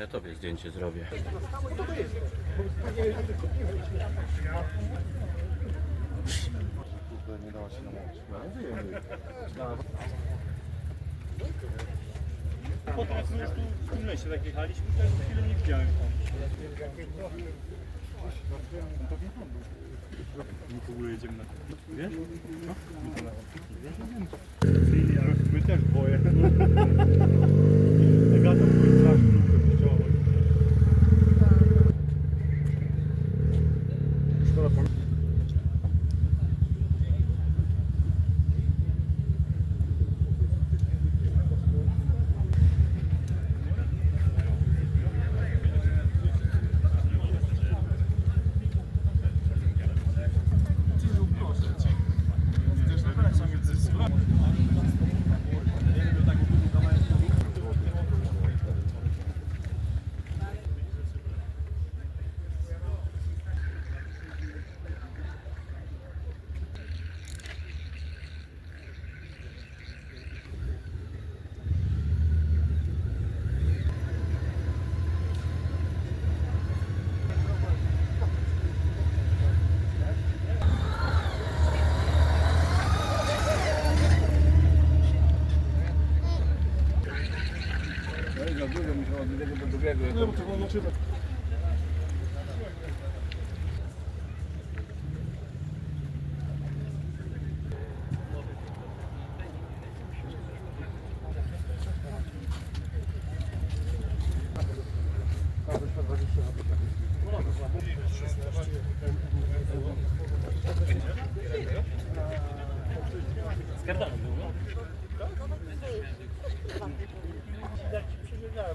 Ja tobie zdjęcie zrobię. Nie dała się namówić. Potem jak już tu w tym lesie tak jechaliśmy, to ja chwilę nie widziałem tam. My w ogóle jedziemy na Wiesz? No? Leżał dużo, musiał od jednego do drugiego. No bo to było znaczy tak.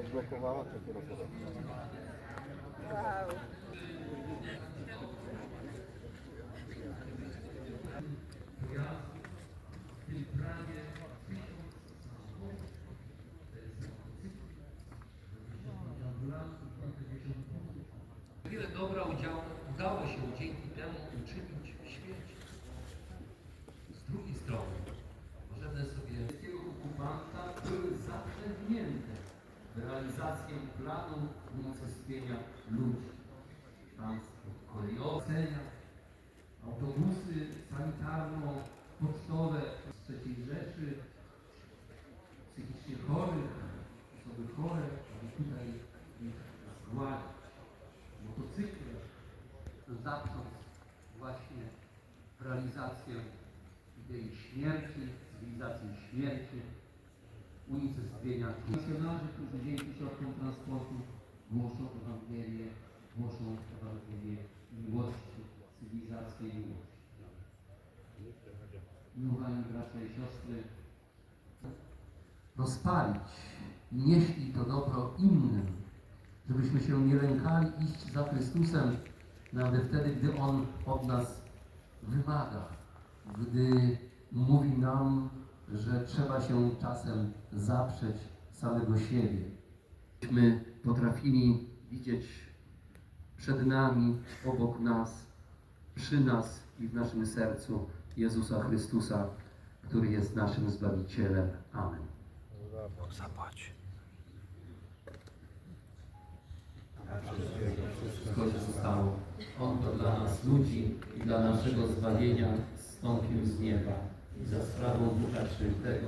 Odblokowała to kierowcę. Wiele dobra udziału, udało się dzięki temu uczynić w świecie. Z drugiej strony, możemy sobie wielkiego okupanta były w realizację planu unicestwienia ludzi. Transport kolejowy, autobusy sanitarno-pocztowe z trzeciej Rzeszy, psychicznie chorych, osoby chore, zaprząc właśnie realizację idei śmierci, cywilizacji śmierci, unicestwienia misjonarzy, którzy dzięki środkom transportu głoszą Ewangelię, głoszą Ewangelię miłości, cywilizację i miłości. Miłowani bracia i siostry, rozpalić i nieśli to dobro innym, żebyśmy się nie lękali iść za Chrystusem, nawet wtedy, gdy On od nas wymaga, gdy mówi nam, że trzeba się czasem zaprzeć samego siebie. Byśmy potrafili widzieć przed nami, obok nas, przy nas i w naszym sercu Jezusa Chrystusa, który jest naszym Zbawicielem. Amen. Wszystko się stało. On to dla nas ludzi i dla naszego zbawienia zstąpił z nieba i za sprawą Ducha Świętego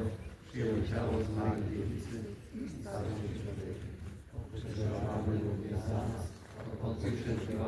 przyjął ciało z Maryi Dziewicy i stał się człowiekiem. Przeżywamy również za nas, od Świętego